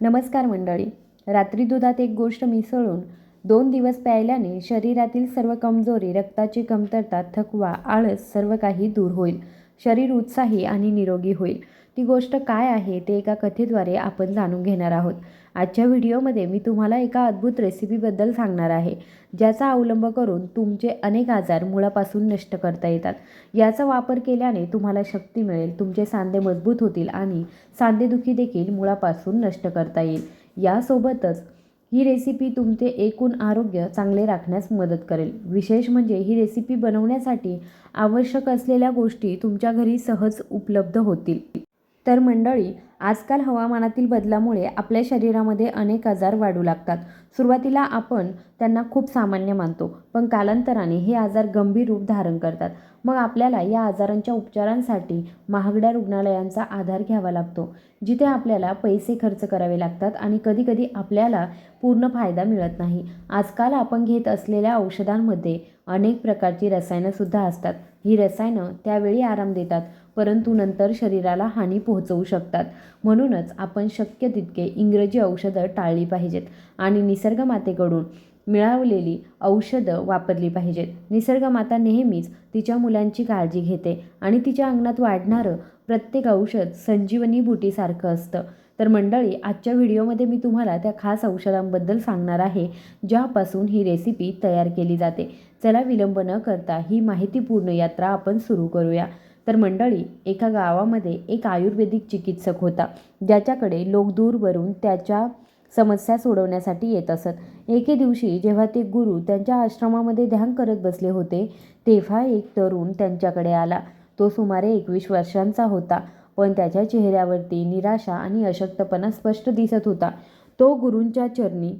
नमस्कार मंडळी. रात्री दुधात एक गोष्ट मिसळून दोन दिवस प्यायल्याने शरीरातील सर्व कमजोरी रक्ताची कमतरता थकवा आळस सर्व काही दूर होईल. शरीर उत्साही आणि निरोगी होईल. ती गोष्ट काय आहे ते एका कथेद्वारे आपण जाणून घेणार आहोत. आजच्या व्हिडिओमध्ये मी तुम्हाला एका अद्भुत रेसिपीबद्दल सांगणार आहे ज्याचा अवलंब करून तुमचे अनेक आजार मुळापासून नष्ट करता येतात. याचा वापर केल्याने तुम्हाला शक्ती मिळेल तुमचे सांधे मजबूत होतील आणि सांधेदुखी देखील मुळापासून नष्ट करता येईल. यासोबतच ही रेसिपी तुमचे एकूण आरोग्य चांगले राखण्यास मदत करेल. विशेष म्हणजे ही रेसिपी बनवण्यासाठी आवश्यक असलेल्या गोष्टी तुमच्या घरी सहज उपलब्ध होतील. तर मंडळी आजकाल हवामानातील बदलामुळे आपल्या शरीरामध्ये अनेक आजार वाढू लागतात. सुरुवातीला आपण त्यांना खूप सामान्य मानतो पण कालांतराने हे आजार गंभीर रूप धारण करतात. मग आपल्याला या आजारांच्या उपचारांसाठी महागड्या रुग्णालयांचा आधार घ्यावा लागतो जिथे आपल्याला पैसे खर्च करावे लागतात आणि कधीकधी आपल्याला पूर्ण फायदा मिळत नाही. आजकाल आपण घेत असलेल्या औषधांमध्ये अनेक प्रकारची रसायनंसुद्धा असतात. ही रसायनं त्यावेळी आराम देतात परंतु नंतर शरीराला हानी पोहोचवू शकतात. म्हणूनच आपण शक्य तितके इंग्रजी औषधं टाळली पाहिजेत. आणि निसर्गमातेकडून मिळवलेली औषधं वापरली पाहिजेत. निसर्गमाता नेहमीच तिच्या मुलांची काळजी घेते आणि तिच्या अंगणात वाढणारं प्रत्येक औषध संजीवनी बुटीसारखं असतं. तर मंडळी आजच्या व्हिडिओमध्ये मी तुम्हाला त्या खास औषधांबद्दल सांगणार आहे ज्यापासून ही रेसिपी तयार केली जाते. चला विलंब न करता ही माहितीपूर्ण यात्रा आपण सुरू करूया. तर मंडळी एका गावामध्ये एक आयुर्वेदिक चिकित्सक होता. ज्याच्याकडे लोक दूरवरून त्याच्या समस्या सोडवण्यासाठी येत असत. एके दिवशी जेव्हा ते गुरु त्यांच्या आश्रमामध्ये ध्यान करत बसले होते तेव्हा एक तरुण त्यांच्याकडे आला. तो सुमारे एकवीस वर्षांचा होता पण त्याच्या चेहऱ्यावरती निराशा आणि अशक्तपणा स्पष्ट दिसत होता. तो गुरूंच्या चरणी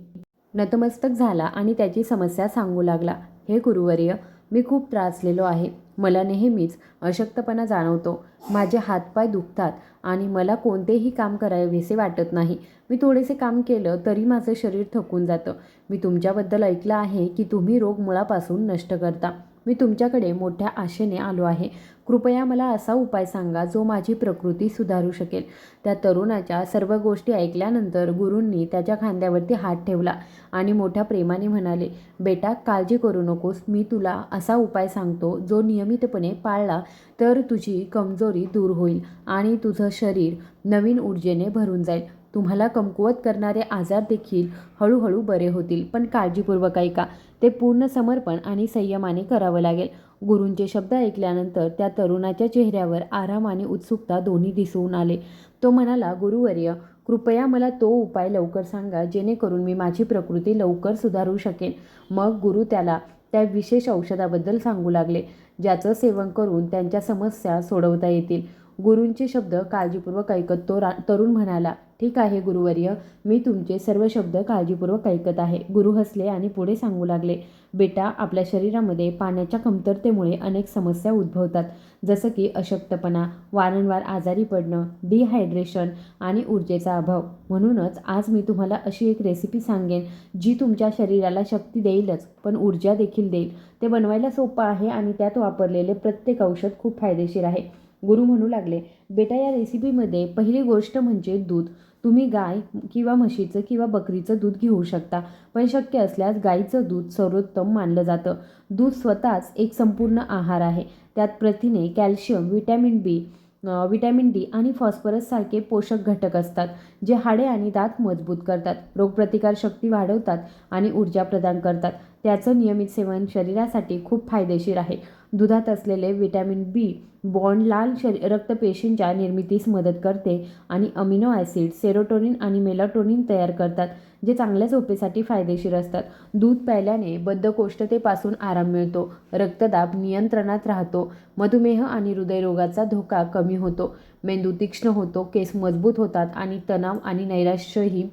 नतमस्तक झाला आणि त्याची समस्या सांगू लागला. हे गुरुवर्य मी खूप त्रासलेलो आहे. मला नेहमीच अशक्तपणा जाणवतो. माझे हातपाय दुखतात आणि मला कोणतेही काम करावेसे वाटत नाही. मी थोडेसे काम केलं तरी माझं शरीर थकून जातं. मी तुमच्याबद्दल ऐकलं आहे की तुम्ही रोग मुळापासून नष्ट करता. मी तुमच्याकडे मोठ्या आशेने आलो आहे. कृपया मला असा उपाय सांगा जो माझी प्रकृती सुधारू शकेल. त्या तरुणाच्या सर्व गोष्टी ऐकल्यानंतर गुरूंनी त्याच्या खांद्यावरती हात ठेवला आणि मोठ्या प्रेमाने म्हणाले बेटा काळजी करू नकोस. मी तुला असा उपाय सांगतो जो नियमितपणे पाळला तर तुझी कमजोरी दूर होईल आणि तुझं शरीर नवीन ऊर्जेने भरून जाईल. तुम्हाला कमकुवत करणारे आजार देखील हळूहळू बरे होतील. पण काळजीपूर्वक ऐका. ते पूर्ण समर्पण आणि संयमाने करावं लागेल. गुरूंचे शब्द ऐकल्यानंतर त्या तरुणाच्या चेहऱ्यावर आराम आणि उत्सुकता दोन्ही दिसून आले. तो म्हणाला गुरुवर्य कृपया मला तो उपाय लवकर सांगा जेणेकरून मी माझी प्रकृती लवकर सुधारू शकेन. मग गुरु त्याला त्या विशेष औषधाबद्दल सांगू लागले ज्याचं सेवन करून त्यांच्या समस्या सोडवता येतील. गुरूंचे शब्द काळजीपूर्वक ऐकत तो रा तरुण म्हणाला ठीक आहे गुरुवर्य मी तुमचे सर्व शब्द काळजीपूर्वक ऐकत आहे गुरु हसले आणि पुढे सांगू लागले बेटा आपल्या शरीरामध्ये पाण्याच्या कमतरतेमुळे अनेक समस्या उद्भवतात. जसं की अशक्तपणा वारंवार आजारी पडणं डिहायड्रेशन आणि ऊर्जेचा अभाव. म्हणूनच आज मी तुम्हाला अशी एक रेसिपी सांगेन जी तुमच्या शरीराला शक्ती देईलच पण ऊर्जा देखील देईल. ते बनवायला सोपं आहे आणि त्यात वापरलेले प्रत्येक औषध खूप फायदेशीर आहे. गुरु म्हणू लागले. बेटा या रेसिपीमध्ये पहिली गोष्ट म्हणजे दूध. तुम्ही गाय किंवा म्हशीचं किंवा बकरीचं दूध घेऊ शकता पण शक्य असल्यास गाईचं दूध सर्वोत्तम मानलं जातं. दूध स्वतःच एक संपूर्ण आहार आहे. त्यात प्रथिने calcium vitamin B vitamin D आणि फॉस्फरससारखे पोषक घटक असतात जे हाडे आणि दात मजबूत करतात रोगप्रतिकार शक्ती वाढवतात आणि ऊर्जा प्रदान करतात. त्याचं नियमित सेवन शरीरासाठी खूप फायदेशीर आहे. दुधात असलेले विटॅमिन बी बॉन्ड लाल शरी रक्तपेशींच्या निर्मितीस मदत करते आणि अमिनो ॲसिड सेरोटोनिन आणि मेलाटोनिन तयार करतात. जे चांगल्या झोपेसाठी फायदेशीर असतात. दूध प्यायल्याने बद्धकोष्ठतेपासून आराम मिळतो. रक्तदाब नियंत्रणात राहतो. मधुमेह आणि हृदयरोगाचा धोका कमी होतो. मेंदू तीक्ष्ण होतो. केस मजबूत होतात आणि तणाव आणि नैराश्यही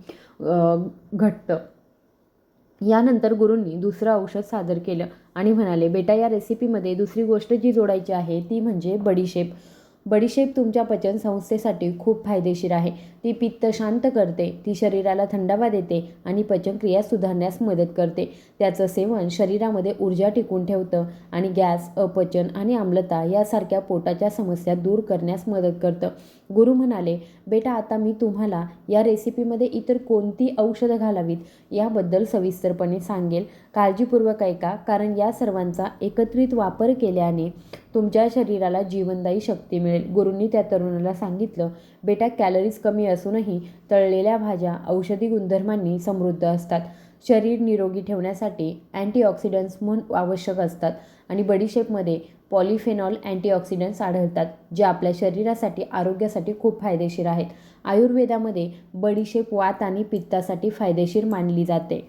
घटतं. यानंतर गुरूंनी दुसरं औषध सादर केलं आणि म्हणाले बेटा या रेसिपीमध्ये दुसरी गोष्ट जी जोडायची आहे ती म्हणजे बडीशेप. बडीशेप तुमच्या पचन संस्थेसाठी खूप फायदेशीर आहे. ती पित्त शांत करते ती शरीराला थंडावा देते आणि पचनक्रिया सुधारण्यास मदत करते. त्याचं सेवन शरीरामध्ये ऊर्जा टिकून ठेवतं आणि गॅस अपचन आणि आम्लता यासारख्या पोटाच्या समस्या दूर करण्यास मदत करतं. गुरु म्हणाले बेटा आता मी तुम्हाला या रेसिपीमध्ये इतर कोणती औषधं घालावीत? याबद्दल सविस्तरपणे सांगेल. काळजीपूर्वक ऐका कारण या सर्वांचा एकत्रित वापर केल्याने तुमच्या शरीराला जीवनदायी शक्ती मिळेल. गुरूंनी त्या तरुणाला सांगितलं बेटा कॅलरीज कमी असूनही तळलेल्या भाज्या औषधी गुणधर्मांनी समृद्ध असतात. शरीर निरोगी ठेवण्यासाठी अँटीऑक्सिडंट्स म्हणून आवश्यक असतात आणि बडीशेपमध्ये पॉलिफेनॉल अँटीऑक्सिडंट्स आढळतात जे आपल्या शरीरासाठी आरोग्यासाठी खूप फायदेशीर आहेत. आयुर्वेदामध्ये बडीशेप वात आणि पित्तासाठी फायदेशीर मानली जाते.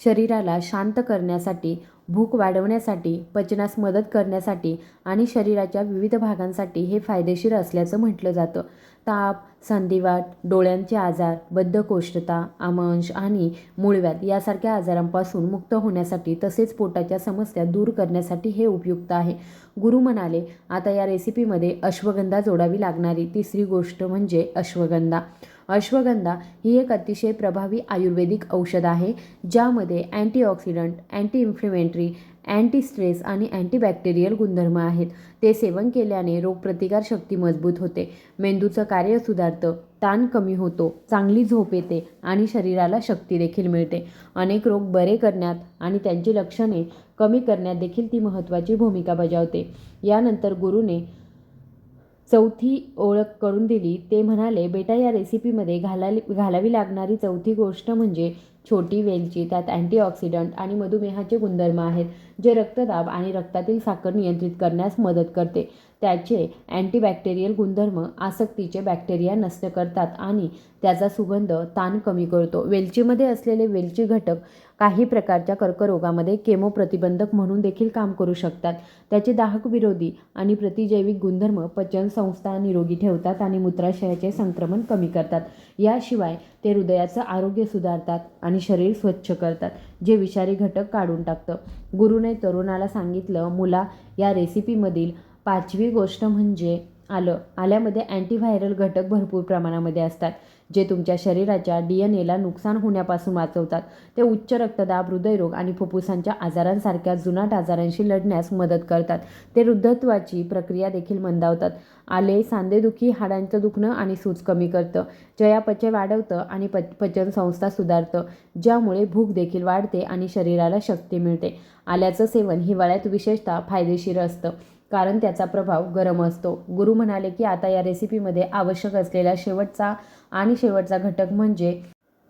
शरीराला शांत करण्यासाठी भूक वाढवण्यासाठी पचनास मदत करण्यासाठी आणि शरीराच्या विविध भागांसाठी हे फायदेशीर असल्याचं म्हटलं जातं. ताप संधिवात डोळ्यांचे आजार बद्धकोष्ठता आमांश आणि मूळव्याध यासारख्या आजारांपासून मुक्त होण्यासाठी तसेच पोटाच्या समस्या दूर करण्यासाठी हे उपयुक्त आहे. गुरु म्हणाले आता या रेसिपीमध्ये अश्वगंधा जोडावी लागणारी तिसरी गोष्ट म्हणजे अश्वगंधा. अश्वगंधा ही एक अतिशय प्रभावी आयुर्वेदिक औषध आहे ज्यामध्ये antioxidant anti inflammatory anti stress आणि अँटीबॅक्टेरियल गुणधर्म आहेत. ते सेवन केल्याने रोगप्रतिकारशक्ती मजबूत होते. मेंदूचं कार्य सुधारतं ताण कमी होतो चांगली झोप येते आणि शरीराला शक्ती देखील मिळते. अनेक रोग बरे करण्यात आणि त्यांची लक्षणे कमी करण्यात देखील ती महत्त्वाची भूमिका बजावते. यानंतर गुरुने चौथी ओळख करून दिली. ते म्हणाले बेटा या रेसिपीमध्ये घालाली घालावी लागणारी चौथी गोष्ट म्हणजे छोटी वेलची त्यात अँटीऑक्सिडंट आणि मधुमेहाचे गुणधर्म आहेत जे रक्तदाब आणि रक्तातील साखर नियंत्रित करण्यास मदत करते. त्याचे अँटीबॅक्टेरियल गुणधर्म आसक्तीचे बॅक्टेरिया नष्ट करतात आणि त्याचा सुगंध ताण कमी करतो. वेलचीमध्ये असलेले वेलची घटक काही प्रकारच्या कर्करोगामध्ये केमो प्रतिबंधक म्हणून देखील काम करू शकतात. त्याचे दाहक विरोधी आणि प्रतिजैविक गुणधर्म पचन संस्था निरोगी ठेवतात आणि मूत्राशयाचे संक्रमण कमी करतात. याशिवाय ते हृदयाचं आरोग्य सुधारतात आणि शरीर स्वच्छ करतात जे विषारी घटक काढून टाकतं. गुरुने तरुणाला सांगितलं मुला या रेसिपीमधील पाचवी गोष्ट म्हणजे आलं. आल्यामध्ये अँटीव्हायरल घटक भरपूर प्रमाणामध्ये असतात जे तुमच्या शरीराच्या डी एन एला नुकसान होण्यापासून वाचवतात. ते उच्च रक्तदाब हृदयरोग आणि फुफ्फुसांच्या आजारांसारख्या जुनाट आजारांशी लढण्यास मदत करतात. ते वृद्धत्वाची प्रक्रिया देखील मंदावतात. आले सांधेदुखी हाडांचं दुखणं आणि सूज कमी करतं. चयापचय वाढवतं आणि प पचन संस्था सुधारतं ज्यामुळे भूक देखील वाढते आणि शरीराला शक्ती मिळते. आल्याचं सेवन हिवाळ्यात विशेषतः फायदेशीर असतं. कारण त्याचा प्रभाव गरम असतो. गुरु म्हणाले की आता या रेसिपीमध्ये आवश्यक असलेला शेवटचा आणि शेवटचा घटक म्हणजे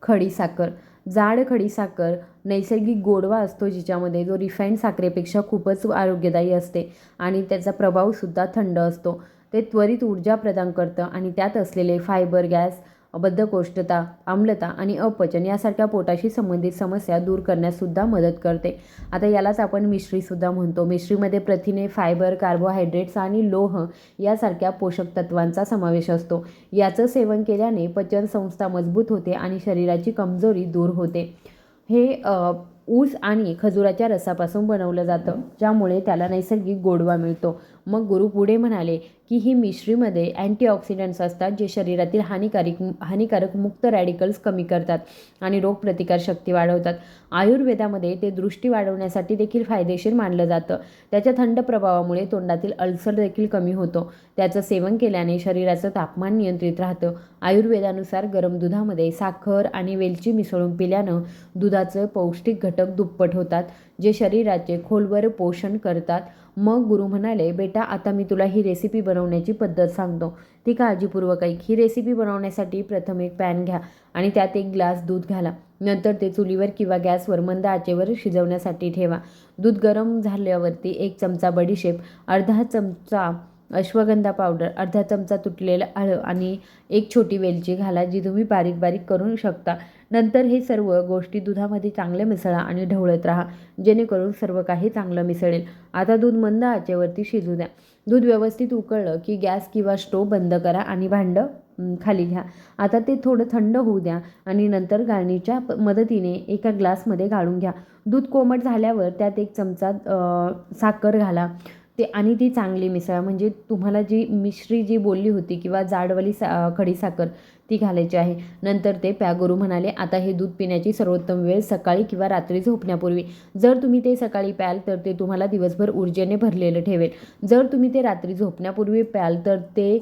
खडीसाखर जाड खडीसाखर नैसर्गिक गोडवा असतो जिच्यामध्ये जो रिफाईंड साखरेपेक्षा खूपच आरोग्यदायी असते आणि त्याचा प्रभावसुद्धा थंड असतो. ते त्वरित ऊर्जा प्रदान करतं आणि त्यात असलेले फायबर गॅस बद्धकोष्ठता आम्लता आणि अपचन यासारख्या पोटाशी संबंधित समस्या दूर करण्याससुद्धा मदत करते. आता यालाच आपण मिश्रीसुद्धा म्हणतो. मिश्रीमध्ये प्रथिने फायबर कार्बोहायड्रेट्स आणि लोह यासारख्या पोषक तत्वांचा समावेश असतो. याचं सेवन केल्याने पचन संस्था मजबूत होते आणि शरीराची कमजोरी दूर होते. हे ऊस आणि खजुराच्या रसापासून बनवलं जातं ज्यामुळे त्याला नैसर्गिक गोडवा मिळतो. मग गुरु पुढे म्हणाले की ही मिश्रीमध्ये अँटीऑक्सिडंट्स असतात जे शरीरातील हानिकारक हानिकारक मुक्त रॅडिकल्स कमी करतात आणि रोगप्रतिकार शक्ती वाढवतात. आयुर्वेदामध्ये ते दृष्टी वाढवण्यासाठी देखील फायदेशीर मानलं जातं. त्याच्या थंड प्रभावामुळे तोंडातील अल्सर देखील कमी होतो. त्याचं सेवन केल्याने शरीराचं तापमान नियंत्रित राहतं. आयुर्वेदानुसार गरम दुधामध्ये साखर आणि वेलची मिसळून पिल्यानं दुधाचं पौष्टिक घटक दुप्पट होतात जे शरीराचे खोलवर पोषण करतात. मग गुरु म्हणाले बेटा आता मी तुला ही रेसिपी बनवण्याची पद्धत सांगतो. ती काळजीपूर्वक ऐक. ही रेसिपी बनवण्यासाठी प्रथम एक पॅन घ्या आणि त्यात एक ग्लास दूध घाला. नंतर ते चुलीवर किंवा गॅसवर मंद आचेवर शिजवण्यासाठी ठेवा. दूध गरम झाल्यावरती एक चमचा बडीशेप अर्धा चमचा अश्वगंधा पावडर अर्धा चमचा तुटलेलं आळं आणि एक छोटी वेलची घाला जी तुम्ही बारीक बारीक करू शकता. नंतर हे सर्व गोष्टी दुधामध्ये चांगले मिसळा आणि ढवळत राहा. जेणेकरून सर्व काही चांगलं मिसळेल. आता दूध मंद आचेवरती शिजू द्या. दूध व्यवस्थित उकळलं की गॅस किंवा स्टोव बंद करा आणि भांडं खाली घ्या. आता ते थोडं थंड होऊ द्या आणि नंतर गाळणीच्या मदतीने एका ग्लासमध्ये गाळून घ्या. दूध कोमट झाल्यावर त्यात एक चमचा साखर घाला. ते आणि ती चांगली मिसळा. म्हणजे तुम्हाला जी मिश्री जी बोलली होती किंवा जाडवाली सा खडीसाखर ती घालायची आहे. नंतर ते प्यागुरू म्हणाले आता हे दूध पिण्याची सर्वोत्तम वेळ सकाळी किंवा रात्री झोपण्यापूर्वी. जर तुम्ही ते सकाळी प्याल तर ते तुम्हाला दिवसभर ऊर्जेने भरलेलं ठेवेल. जर तुम्ही ते रात्री झोपण्यापूर्वी प्याल तर ते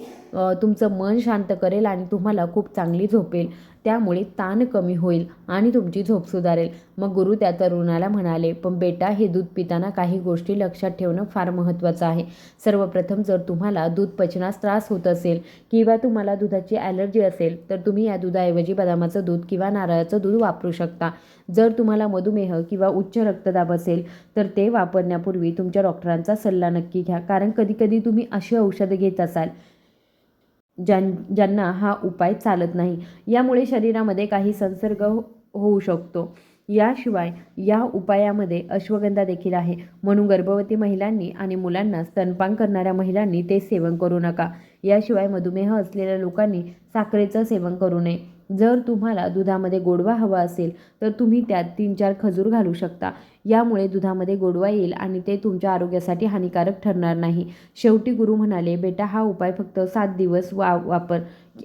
तुमचं मन शांत करेल आणि तुम्हाला खूप चांगली झोपेल त्यामुळे ताण कमी होईल आणि तुमची झोप सुधारेल. मग गुरु त्या तरुणाला म्हणाले पण बेटा हे दूध पिताना काही गोष्टी लक्षात ठेवणं फार महत्त्वाचं आहे. सर्वप्रथम जर तुम्हाला दूध पचनास त्रास होत असेल किंवा तुम्हाला दुधाची ॲलर्जी असेल तर तुम्ही या दुधाऐवजी बदामाचं दूध किंवा नारळाचं दूध वापरू शकता. जर तुम्हाला मधुमेह किंवा उच्च रक्तदाब असेल तर ते वापरण्यापूर्वी तुमच्या डॉक्टरांचा सल्ला नक्की घ्या. कारण कधीकधी तुम्ही अशी औषधं घेत असाल ज्यां ज्यांना हा उपाय चालत नाही. यामुळे शरीरामध्ये काही संसर्ग हो- होऊ शकतो. याशिवाय या उपायामध्ये अश्वगंधा देखील आहे. म्हणून गर्भवती महिलांनी आणि मुलांना स्तनपान करणाऱ्या महिलांनी ते सेवन करू नका. याशिवाय मधुमेह असलेल्या लोकांनी साखरेचं सेवन करू नये. जर तुम्हाला दुधामध्ये गोडवा हवा असेल तर तुम्ही त्यात तीन चार खजूर घालू शकता. यामुळे दुधामध्ये गोडवा येईल आणि ते तुमच्या आरोग्यासाठी हानिकारक ठरणार नाही. शेवटी गुरु म्हणाले बेटा हा उपाय फक्त सात दिवस वा वापर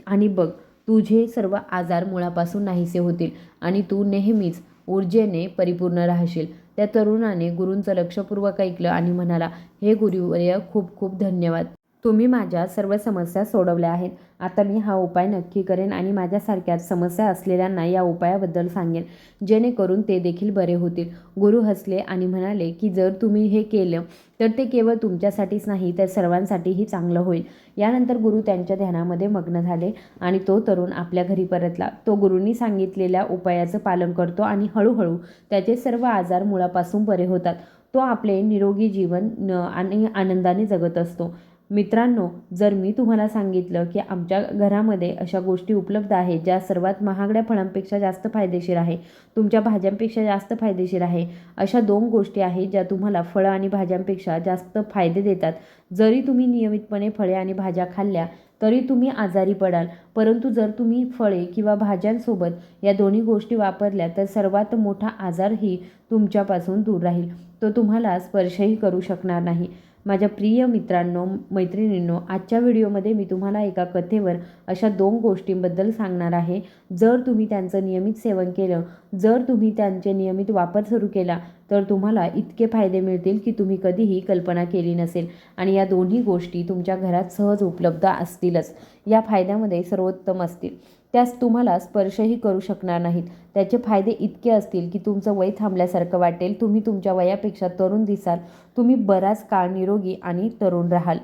आणि बघ तुझे सर्व आजार मुळापासून नाहीसे होतील आणि तू नेहमीच ऊर्जेने परिपूर्ण राहशील. त्या तरुणाने गुरूंचं लक्षपूर्वक ऐकलं आणि म्हणाला हे गुरुवर्य खूप खूप धन्यवाद. तुम्ही माझ्या सर्व समस्या सोडवल्या आहेत. आता मी हा उपाय नक्की करेन आणि माझ्यासारख्याच समस्या असलेल्यांना या उपायाबद्दल सांगेन. जेणेकरून ते देखील बरे होतील. गुरु हसले आणि म्हणाले की जर तुम्ही हे केलं तर ते केवळ तुमच्यासाठीच नाही तर सर्वांसाठीही चांगलं होईल. यानंतर गुरु त्यांच्या ध्यानामध्ये मग्न झाले आणि तो तरुण आपल्या घरी परतला. तो गुरूंनी सांगितलेल्या उपायाचं पालन करतो आणि हळूहळू त्याचे सर्व आजार मुळापासून बरे होतात. तो आपले निरोगी जीवन न- आणि आनंदाने जगत असतो. मित्रांनो जर मी तुम्हाला सांगितलं की आमच्या घरामध्ये अशा गोष्टी उपलब्ध आहेत ज्या सर्वात महागड्या फळांपेक्षा जास्त फायदेशीर आहे तुमच्या भाज्यांपेक्षा जास्त फायदेशीर आहे अशा दोन गोष्टी आहेत ज्या तुम्हाला फळं आणि भाज्यांपेक्षा जास्त फायदे देतात. जरी तुम्ही नियमितपणे फळे आणि भाज्या खाल्ल्या तरी तुम्ही आजारी पडाल. परंतु जर तुम्ही फळे किंवा भाज्यांसोबत या दोन्ही गोष्टी वापरल्या तर सर्वात मोठा आजारही तुमच्यापासून दूर राहील. तो तुम्हाला स्पर्शही करू शकणार नाही. माझ्या प्रिय मित्रांनो मैत्रिणींनो आजच्या व्हिडिओमध्ये मी तुम्हाला एका कथेवर अशा दोन गोष्टींबद्दल सांगणार आहे. जर तुम्ही त्यांचं नियमित सेवन केलं जर तुम्ही त्यांचे नियमित वापर सुरू केला तर तुम्हाला इतके फायदे मिळतील की तुम्ही कधीही कल्पना केली नसेल. आणि या दोन्ही गोष्टी तुमच्या घरात सहज उपलब्ध असतीलच. या फायद्यामध्ये सर्वोत्तम असतील. त्यास तुम्हाला स्पर्शही करू शकणार नाहीत. त्याचे फायदे इतके असतील की तुमचं वय थांबल्यासारखं वाटेल. तुम्ही तुमच्या वयापेक्षा तरुण दिसाल. तुम्ही बराच काळ निरोगी आणि तरुण राहाल.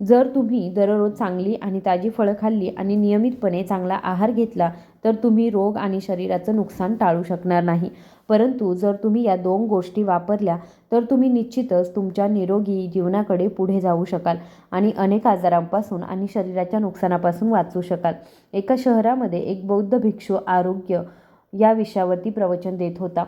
जर तुम्ही दररोज चांगली आणि ताजी फळं खाल्ली आणि नियमितपणे चांगला आहार घेतला तर तुम्ही रोग आणि शरीराचं नुकसान टाळू शकणार नाही. परंतु जर तुम्ही या दोन गोष्टी वापरल्या तर तुम्ही निश्चितच तुमच्या निरोगी जीवनाकडे पुढे जाऊ शकाल आणि अनेक आजारांपासून आणि शरीराच्या नुकसानापासून वाचू शकाल. एका शहरामध्ये एक बौद्ध भिक्षू आरोग्य या विषयावरती प्रवचन देत होता.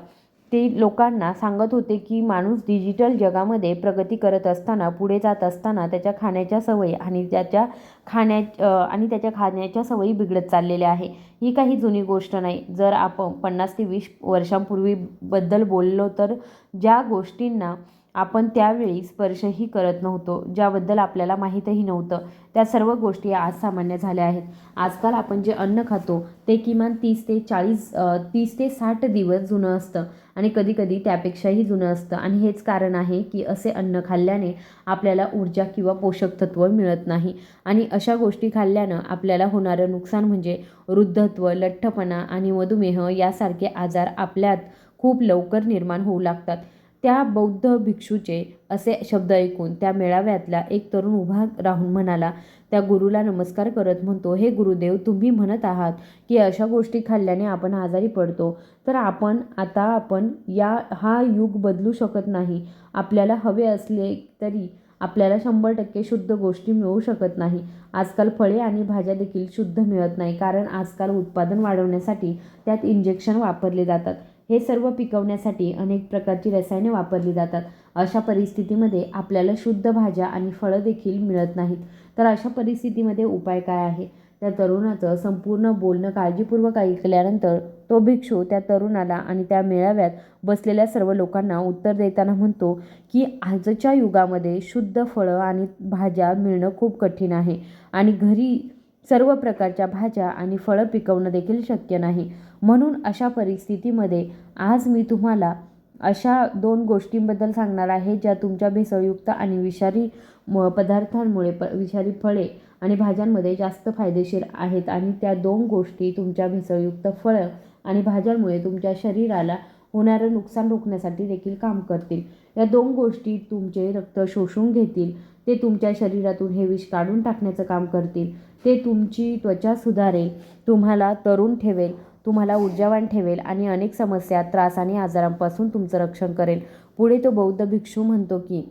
ते लोकांना सांगत होते की माणूस डिजिटल जगामध्ये प्रगती करत असताना पुढे जात असताना त्याच्या खाण्याच्या सवयी आणि त्याच्या खाण्या आणि त्याच्या खाण्याच्या सवयी बिघडत चाललेल्या आहे. ही काही जुनी गोष्ट नाही. जर आपण पन्नास ते वीस वर्षांपूर्वीबद्दल बोललो तर ज्या गोष्टींना आपण त्यावेळी स्पर्शही करत नव्हतो ज्याबद्दल आपल्याला माहीतही नव्हतं. त्या सर्व गोष्टी आज सामान्य झाल्या आहेत. आजकाल आपण जे अन्न खातो ते किमान तीस ते चाळीस तीस ते साठ दिवस जुनं असतं आणि कधीकधी त्यापेक्षाही जुनं असतं. आणि हेच कारण आहे की असे अन्न खाल्ल्याने आपल्याला ऊर्जा किंवा पोषक तत्व मिळत नाही. आणि अशा गोष्टी खाल्ल्यानं आपल्याला होणारं नुकसान म्हणजे वृद्धत्व लठ्ठपणा आणि मधुमेह यासारखे आजार आपल्यात खूप लवकर निर्माण होऊ लागतात. त्या बौद्ध भिक्षूचे असे शब्द ऐकून त्या मेळाव्यातला एक तरुण उभा राहून म्हणाला त्या गुरुला नमस्कार करत म्हणतो हे गुरुदेव तुम्ही म्हणत आहात की अशा गोष्टी खाल्ल्याने आपण आजारी पडतो. तर आपण आता आपण या हा युग बदलू शकत नाही. आपल्याला हवे असले तरी आपल्याला शंभर टक्के शुद्ध गोष्टी मिळू शकत नाही. आजकाल फळे आणि भाज्या देखील शुद्ध मिळत नाही कारण आजकाल उत्पादन वाढवण्यासाठी त्यात इंजेक्शन वापरले जातात. हे सर्व पिकवण्यासाठी अनेक प्रकारची रसायने वापरली जातात. अशा परिस्थितीमध्ये आपल्याला शुद्ध भाज्या आणि फळं देखील मिळत नाहीत. तर अशा परिस्थितीमध्ये उपाय काय आहे? त्या तरुणाचं संपूर्ण बोलणं काळजीपूर्वक ऐकल्यानंतर तो भिक्षू त्या तरुणाला आणि त्या मेळाव्यात बसलेल्या सर्व लोकांना उत्तर देताना म्हणतो की आजच्या युगामध्ये शुद्ध फळं आणि भाज्या मिळणं खूप कठीण आहे आणि घरी सर्व प्रकारच्या भाज्या आणि फळं पिकवणं देखील शक्य नाही. म्हणून अशा परिस्थितीमध्ये आज मी तुम्हाला अशा दोन गोष्टींबद्दल सांगणार आहे ज्या तुमच्या भेसळयुक्त आणि विषारी म पदार्थांमुळे प विषारी फळे आणि भाज्यांमध्ये जास्त फायदेशीर आहेत आणि त्या दोन गोष्टी तुमच्या भेसळयुक्त फळं आणि भाज्यांमुळे तुमच्या शरीराला होणारं नुकसान रोखण्यासाठी देखील काम करतील. या दोन गोष्टी तुमचे रक्त शोषून घेतील ते तुमच्या शरीरातून हे विष काढून टाकण्याचं काम करतील. ते तुमची त्वचा सुधारेल तुम्हाला तरुण ठेवेल तुम्हाला ऊर्जावान ठेवेल आणि अनेक समस्या त्रास आणि आजारांपासून तुमचं रक्षण करेल. पुढे तो बौद्ध भिक्षू म्हणतो की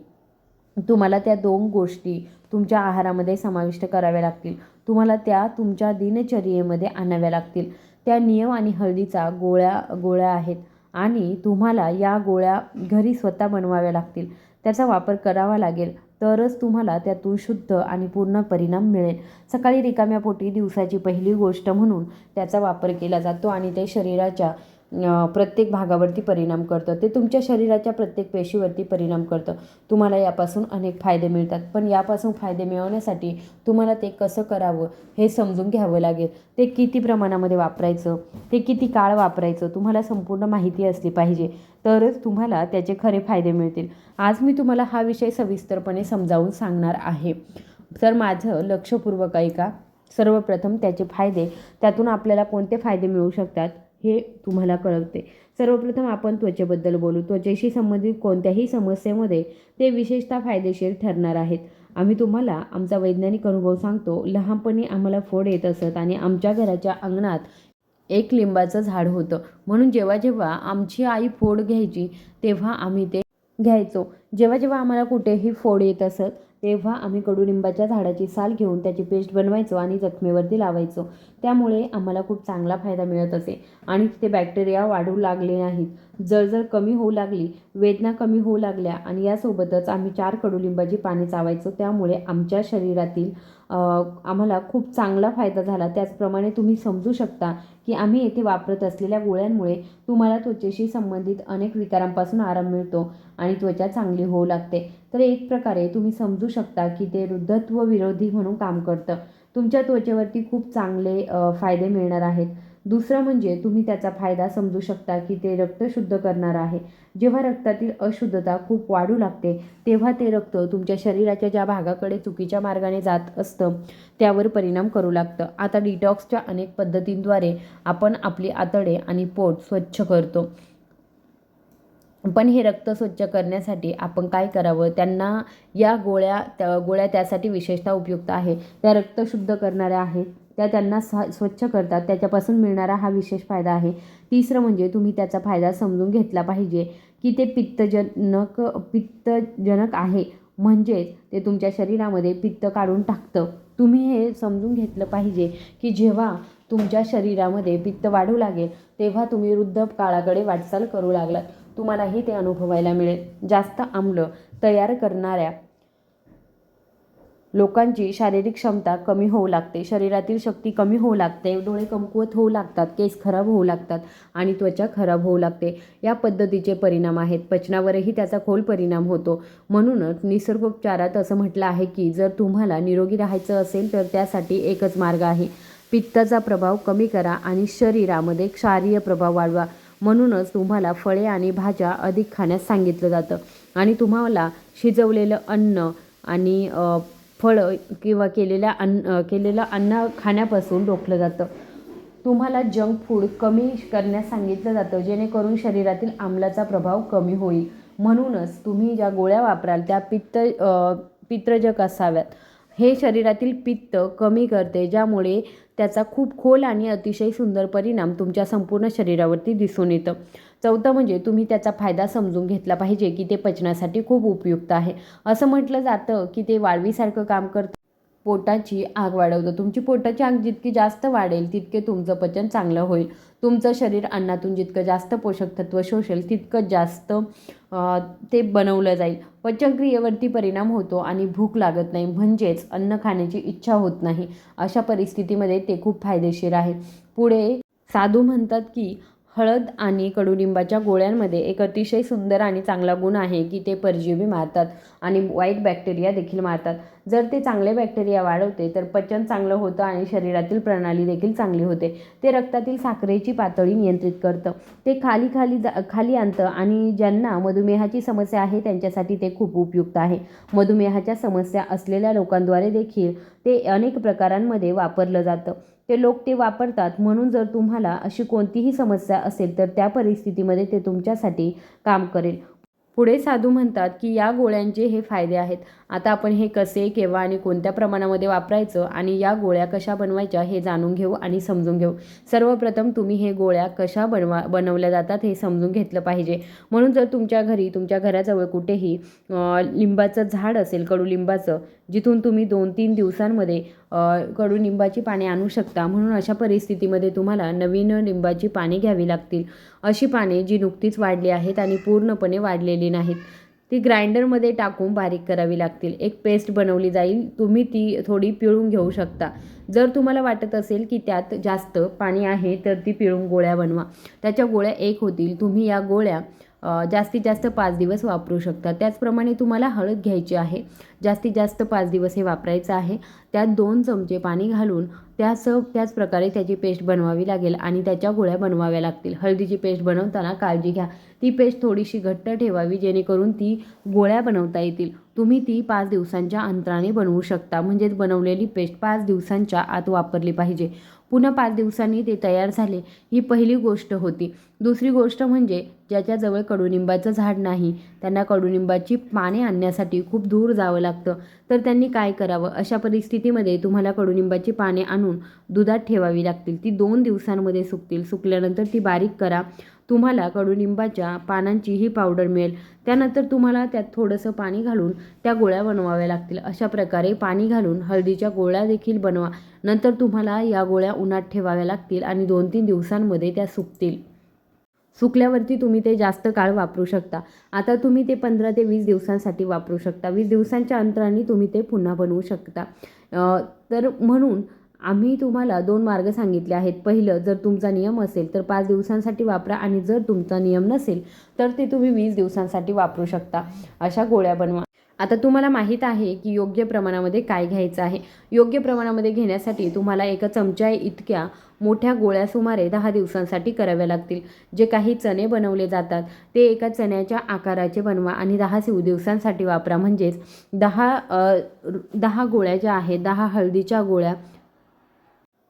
तुम्हाला त्या दोन गोष्टी तुमच्या आहारामध्ये समाविष्ट कराव्या लागतील. तुम्हाला त्या तुमच्या दिनचर्येमध्ये आणाव्या लागतील. त्या नियम आणि हळदीचा गोळ्या गोळ्या आहेत आणि तुम्हाला या गोळ्या घरी स्वतः बनवाव्या लागतील. त्याचा वापर करावा लागेल. तरच तुम्हाला त्यातून शुद्ध आणि पूर्ण परिणाम मिळेल. सकाळी रिकाम्या पोटी दिवसाची पहिली गोष्ट म्हणून त्याचा वापर केला जातो आणि ते शरीराच्या प्रत्येक भागावरती परिणाम करतं. ते तुमच्या शरीराच्या प्रत्येक पेशीवरती परिणाम करतं. तुम्हाला यापासून अनेक फायदे मिळतात. पण यापासून फायदे मिळवण्यासाठी तुम्हाला ते कसं करावं हे समजून घ्यावं लागेल. ते किती प्रमाणामध्ये वापरायचं? ते किती काळ वापरायचं? तुम्हाला संपूर्ण माहिती असली पाहिजे. तरच तुम्हाला त्याचे खरे फायदे मिळतील. आज मी तुम्हाला हा विषय सविस्तरपणे समजावून सांगणार आहे. तर माझं लक्षपूर्वक ऐका. सर्वप्रथम त्याचे फायदे. त्यातून आपल्याला कोणते फायदे मिळू शकतात? हे तुम्हाला कळवते. सर्वप्रथम आपण त्वचेबद्दल बोलू. त्वचेशी संबंधित कोणत्याही समस्येमध्ये ते विशेषतः फायदेशीर ठरणार आहेत. आम्ही तुम्हाला आमचा वैज्ञानिक अनुभव सांगतो. लहानपणी आम्हाला फोड येत असत आणि आमच्या घराच्या अंगणात एक लिंबाचं झाड होतं. म्हणून जेव्हा जेव्हा आमची आई फोड घ्यायची तेव्हा आम्ही ते घ्यायचो. जेव्हा जेव्हा आम्हाला कुठेही फोड येत असत तेव्हा आम्ही कडुलिंबाच्या झाडाची साल घेऊन त्याची पेस्ट बनवायचो आणि जखमेवरती लावायचो. त्यामुळे आम्हाला खूप चांगला फायदा मिळत असे. आणि तिथे बॅक्टेरिया वाढू लागले नाहीत. जळजळ कमी होऊ लागली वेदना कमी होऊ लागल्या आणि यासोबतच आम्ही चार कडुलिंबाची पाने चावायचो. त्यामुळे आमच्या शरीरातील आम्हाला खूप चांगला फायदा झाला. त्याचप्रमाणे तुम्ही समजू शकता की आम्ही येथे वापरत असलेल्या गोळ्यांमुळे तुम्हाला त्वचेशी संबंधित अनेक विकारांपासून आराम मिळतो आणि त्वचा चांगली होऊ लागते. तर एक प्रकारे तुम्ही समजू शकता की ते वृद्धत्व विरोधी म्हणून काम करतं. तुमच्या त्वचेवरती खूप चांगले फायदे मिळणार आहेत. दुसरं म्हणजे तुम्ही त्याचा फायदा समजू शकता की ते रक्त शुद्ध करणार आहे. जेव्हा रक्तातील अशुद्धता खूप वाढू लागते तेव्हा ते रक्त तुमच्या शरीराच्या ज्या भागाकडे चुकीच्या मार्गाने जात असतं त्यावर परिणाम करू लागतं. आता डिटॉक्सच्या अनेक पद्धतींद्वारे आपण आपली आतडे आणि पोट स्वच्छ करतो. पण हे रक्त स्वच्छ करण्यासाठी आपण काय करावं? त्यांना या गोळ्या त्या गोळ्या त्यासाठी विशेषतः उपयुक्त आहे. त्या रक्त शुद्ध करणाऱ्या आहेत. त्या त्यांना स स्वच्छ करतात. त्याच्यापासून मिळणारा हा विशेष फायदा आहे. तिसरं म्हणजे तुम्ही त्याचा फायदा समजून घेतला पाहिजे की ते पित्तजनक पित्तजनक आहे. म्हणजेच ते तुमच्या शरीरामध्ये पित्त काढून टाकतं. तुम्ही हे समजून घेतलं पाहिजे की जेव्हा तुमच्या शरीरामध्ये पित्त वाढू लागेल तेव्हा तुम्ही वृद्ध काळाकडे वाटचाल करू लागलात. तुम्हालाही ते अनुभवायला मिळेल. जास्त आम्ल तयार करणाऱ्या लोकांची शारीरिक क्षमता कमी होऊ लागते शरीरातील शक्ती कमी होऊ लागते डोळे कमकुवत होऊ लागतात केस खराब होऊ लागतात आणि त्वचा खराब होऊ लागते. या पद्धतीचे परिणाम आहेत. पचनावरही त्याचा खोल परिणाम होतो. म्हणूनच निसर्गोपचारात असं म्हटलं आहे की जर तुम्हाला निरोगी राहायचं असेल तर त्यासाठी एकच मार्ग आहे. पित्ताचा प्रभाव कमी करा आणि शरीरामध्ये क्षारीय प्रभाव वाढवा. म्हणूनच तुम्हाला फळे आणि भाज्या अधिक खाण्यास सांगितलं जातं. आणि तुम्हाला शिजवलेलं अन्न आणि फळं किंवा केलेल्या अन्न केलेलं अन्न खाण्यापासून रोखलं जातं. तुम्हाला जंक फूड कमी करण्यास सांगितलं जातं जेणेकरून शरीरातील आम्लाचा प्रभाव कमी होईल. म्हणूनच तुम्ही ज्या गोळ्या वापराल त्या पित्त पित्रजक असाव्यात. हे शरीरातील पित्त कमी करते ज्यामुळे त्याचा खूप खोल आणि अतिशय सुंदर परिणाम तुमच्या संपूर्ण शरीरावरती दिसून येतं. चौथं म्हणजे तुम्ही त्याचा फायदा समजून घेतला पाहिजे की ते पचनासाठी खूप उपयुक्त आहे. असं म्हटलं जातं की ते वाळवीसारखं काम करतं पोटाची आग वाढवतं. तुमची पोटाची आग जितकी जास्त वाढेल तितके तुमचं पचन चांगलं होईल. तुमचं शरीर अन्नातून जितकं जास्त पोषक तत्व शोषेल तितकं जास्त ते बनवलं जाईल. पचनक्रियेवरती परिणाम होतो आणि भूक लागत नाही. म्हणजेच अन्न खाण्याची इच्छा होत नाही. अशा परिस्थितीमध्ये ते खूप फायदेशीर आहे. पुढे साधू म्हणतात की हळद आणि कडुलिंबाच्या गोळ्यांमध्ये एक अतिशय सुंदर आणि चांगला गुण आहे की ते परजीवी मारतात आणि वाईट बॅक्टेरिया देखील मारतात. जर ते चांगले बॅक्टेरिया वाढवते तर पचन चांगलं होतं आणि शरीरातील प्रणाली देखील चांगली होते. ते रक्तातील साखरेची पातळी नियंत्रित करतं. ते खाली खाली जा खाली आणतं आणि ज्यांना मधुमेहाची समस्या आहे त्यांच्यासाठी ते खूप उपयुक्त आहे. मधुमेहाच्या समस्या असलेल्या लोकांद्वारे देखील ते अनेक प्रकारांमध्ये वापरलं जातं. ते लोक ते वापरतात. म्हणून जर तुम्हाला अशी कोणतीही समस्या असेल तर त्या परिस्थितीमध्ये ते तुमच्यासाठी काम करेल. पुढे साधू म्हणतात की या गोळ्यांचे हे फायदे आहेत. आता आपण हे कसे केव्हा आणि कोणत्या प्रमाणामध्ये वापरायचं आणि या गोळ्या कशा बनवायच्या हे जाणून घेऊ आणि समजून घेऊ. सर्वप्रथम तुम्ही हे गोळ्या कशा बनवा बनवल्या जातात हे समजून घेतलं पाहिजे. म्हणून जर तुमच्या घरी तुमच्या घराजवळ कुठेही लिंबाचं झाड असेल कडुलिंबाचं जिथून तुम्ही दोन तीन दिवसांमध्ये कडुनिंबाची पाने आणू शकता. म्हणून अशा परिस्थितीमध्ये तुम्हाला नवीन लिंबाची पाने घ्यावी लागतील. अशी पाने जी नुकतीच वाढली आहेत आणि पूर्णपणे वाढलेली नाहीत ती ग्राइंडरमध्ये टाकून बारीक करावी लागतील. एक पेस्ट बनवली जाईल तुम्ही ती थोडी पिळून घेऊ शकता. जर तुम्हाला वाटत असेल की त्यात जास्त पाणी आहे तर ती पिळून गोळ्या बनवा. त्याच्या गोळ्या एक होतील. तुम्ही या गोळ्या जास्तीत जास्त पाच दिवस वापरू शकता. त्याचप्रमाणे तुम्हाला हळद घ्यायची आहे. जास्तीत जास्त पाच दिवस हे वापरायचं आहे. त्यात दोन चमचे पाणी घालून त्याच त्याच प्रकारे त्याची पेस्ट बनवावी लागेल आणि त्याच्या गोळ्या बनवाव्या लागतील. हळदीची पेस्ट बनवताना काळजी घ्या. ती पेस्ट थोडीशी घट्ट ठेवावी जेणेकरून ती गोळ्या बनवता येतील. तुम्ही ती पाच दिवसांच्या अंतराने बनवू शकता. म्हणजेच बनवलेली पेस्ट पाच दिवसांच्या आत वापरली पाहिजे. पुन्हा पाच दिवसांनी ते तयार झाले. ही पहिली गोष्ट होती. दुसरी गोष्ट म्हणजे ज्याच्याजवळ कडुनिंबाचं झाड नाही त्यांना कडुनिंबाची पाने आणण्यासाठी खूप दूर जावं लागतं. तर त्यांनी काय करावं? अशा परिस्थितीमध्ये तुम्हाला कडुनिंबाची पाने आणून दुधात ठेवावी लागतील. ती दोन दिवसांमध्ये सुकतील. सुकल्यानंतर ती बारीक करा. तुम्हाला कडुनिंबाच्या पानांची ही पावडर मिळेल. त्यानंतर तुम्हाला त्यात थोडंसं पाणी घालून त्या गोळ्या बनवाव्या लागतील. अशा प्रकारे पाणी घालून हळदीच्या गोळ्या देखील बनवा. नंतर तुम्हाला या गोळ्या उन्हात ठेवाव्या लागतील आणि दोन तीन दिवसांमध्ये त्या सुकतील. सुकल्यावरती तुम्ही ते जास्त काळ वापरू शकता. आता तुम्ही ते पंधरा ते वीस दिवसांसाठी वापरू शकता. वीस दिवसांच्या अंतराने तुम्ही ते पुन्हा बनवू शकता. तर म्हणून आम्ही तुम्हाला दोन मार्ग सांगितले आहेत. पहिलं जर तुमचा नियम असेल तर पाच दिवसांसाठी वापरा आणि जर तुमचा नियम नसेल तर ते तुम्ही वीस दिवसांसाठी वापरू शकता. अशा गोळ्या बनवा. आता तुम्हाला माहीत आहे की योग्य प्रमाणामध्ये काय घ्यायचं आहे. योग्य प्रमाणामध्ये घेण्यासाठी तुम्हाला एका चमचा इतक्या मोठ्या गोळ्या सुमारे दहा दिवसांसाठी कराव्या लागतील. जे काही चणे बनवले जातात ते एका चण्याच्या आकाराचे बनवा आणि दहा शिव दिवसांसाठी वापरा. म्हणजेच दहा दहा गोळ्या ज्या आहेत दहा हळदीच्या गोळ्या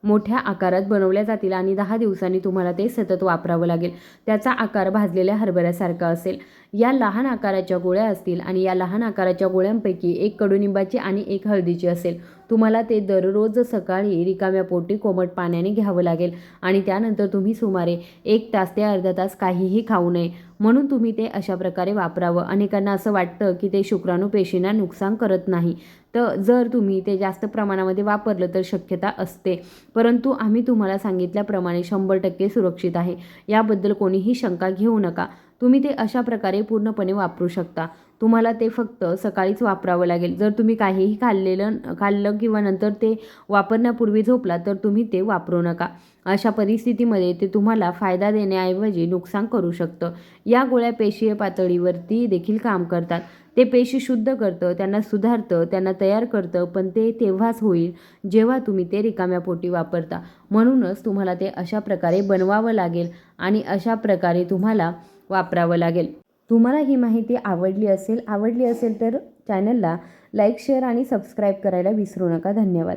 मोठ्या आकारात बनवल्या जातील आणि दहा दिवसांनी तुम्हाला ते सतत वापरावं लागेल. त्याचा आकार भाजलेल्या हरभऱ्यासारखा असेल. या लहान आकाराच्या गोळ्या असतील आणि या लहान आकाराच्या गोळ्यांपैकी एक कडुनिंबाची आणि एक हळदीची असेल. तुम्हाला ते दररोज सकाळी रिकाम्या पोटी कोमट पाण्याने घ्यावं लागेल आणि त्यानंतर तुम्ही सुमारे एक तास ते अर्धा तास काहीही खाऊ नये. म्हणून तुम्ही ते अशा प्रकारे वापरावं. अनेकांना असं वाटतं की ते शुक्राणू पेशींना नुकसान करत नाही. तर जर तुम्ही ते जास्त प्रमाणामध्ये वापरलं तर शक्यता असते. परंतु आम्ही तुम्हाला सांगितल्याप्रमाणे शंभर टक्के सुरक्षित आहे. याबद्दल कोणीही शंका घेऊ नका. तुम्ही ते अशा प्रकारे पूर्णपणे वापरू शकता. तुम्हाला ते फक्त सकाळीच वापरावं लागेल. जर तुम्ही काहीही खाल्लेलं खाल्लं किंवा नंतर ते वापरण्यापूर्वी झोपला तर तुम्ही ते वापरू नका. अशा परिस्थितीमध्ये ते तुम्हाला फायदा देण्याऐवजी नुकसान करू शकतं. या गोळ्या पेशीय पातळीवरती देखील काम करतात. ते पेशी शुद्ध करतं त्यांना सुधारतं त्यांना तयार करतं पण ते तेव्हाच होईल जेव्हा तुम्ही ते रिकाम्या पोटी वापरता. म्हणूनच तुम्हाला ते अशा प्रकारे बनवावं लागेल आणि अशा प्रकारे तुम्हाला वापरावं लागेल. तुम्हाला ही माहिती आवडली असेल आवडली असेल तर चॅनलला लाईक शेअर आणि सबस्क्राईब करायला विसरू नका. धन्यवाद.